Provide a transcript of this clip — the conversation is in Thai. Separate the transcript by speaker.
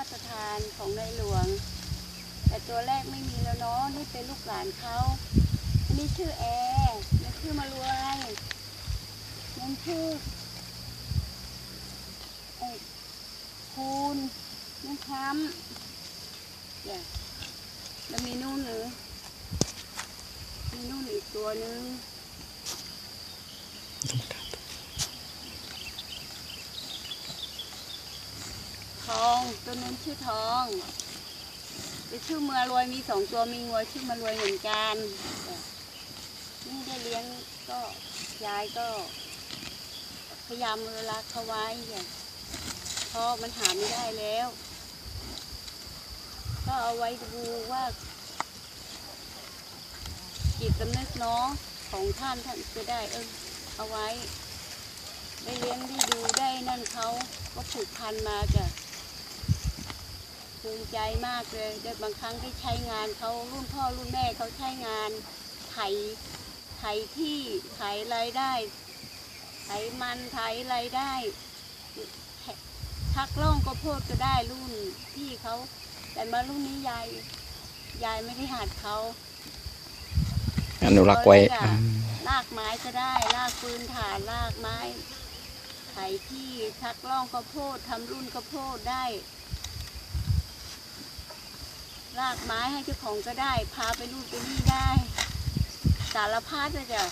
Speaker 1: ราชทานของในหลวง แต่ตัวแรกไม่มีแล้วเนาะนี่เป็นลูกหลานเขาอันนี้ชื่อแอร์นี่ชื่อมารวยนั่นชื่อไอ้คูณนั่นค้ำเนี่ยแล้วมีนู่นหรือมีนู่นอีกตัวหนึง ทองตัวนั้นชื่อทองแต่ชื่อเมือรวยมีสองตัวมีงัวชื่อมารวยเหมือนกันนี่ได้เลี้ยงก็ยายก็ พยายามรักเขาไว้เพราะมันหาไม่ได้แล้ว ก็เอาไว้ดูว่าจิตสำนึกเนาะของท่านท่านจะได้เออเอาไว้ ได้เลี้ยงได้ดูได้นั่นเขาก็ผูกพันมาจ้ะ ภูมิใจมากเลยได้บางครั้งได้ใช้งานเขารุ่นพ่อรุ่นแม่เขาใช้งานไถไถที่ไถรายได้ไถมันไถรายได้ทักล่องก็โพดก็ได้รุ่นพี่เขา แต่มารุ่นนี้ยายยายไม่ได้หัดเขา
Speaker 2: อนุรักษ์ไว้
Speaker 1: เขาเรียกอะ
Speaker 2: อืม
Speaker 1: ลากไม้ก็ได้ลากปืนถ่านลากไม้ไถที่ทักล่องก็โพดทำรุ่นก็โพดได้ ลากไม้ให้เจ้าของก็ได้ พาไปนู่นไปนี่ได้ สารพัดเลยจ้ะ